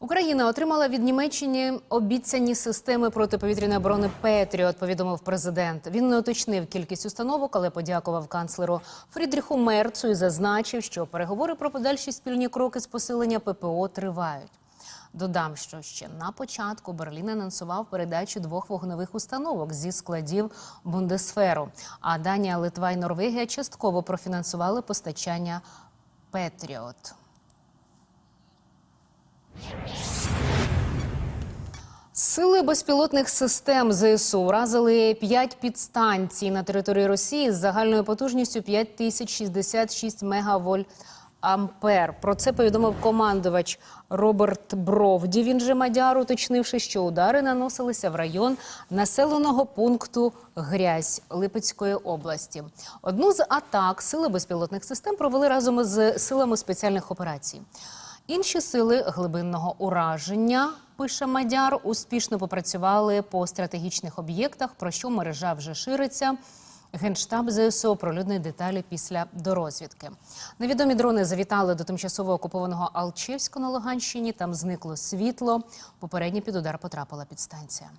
Україна отримала від Німеччини обіцяні системи протиповітряної оборони Петріот. Повідомив президент. Він не уточнив кількість установок, але подякував канцлеру Фрідріху Мерцу і зазначив, що переговори про подальші спільні кроки з посилення ППО тривають. Додам, що ще на початку Берлін анонсував передачу двох вогневих установок зі складів Бундесферу. А Данія, Литва і Норвегія частково профінансували постачання Петріот. Сили безпілотних систем ЗСУ вразили 5 підстанцій на території Росії з загальною потужністю 5066 мегавольт. Ампер про це повідомив командувач Роберт Бровді. Він же мадяр, уточнивши, що удари наносилися в район населеного пункту Грязь Липецької області. Одну з атак сили безпілотних систем провели разом із силами спеціальних операцій. Інші сили глибинного ураження, пише Мадяр, успішно попрацювали по стратегічних об'єктах, про що мережа вже шириться. Генштаб ЗСУ оприлюднить деталі після дорозвідки. Невідомі дрони завітали до тимчасово окупованого Алчевську на Луганщині. Там зникло світло. Попередньо під удар потрапила підстанція.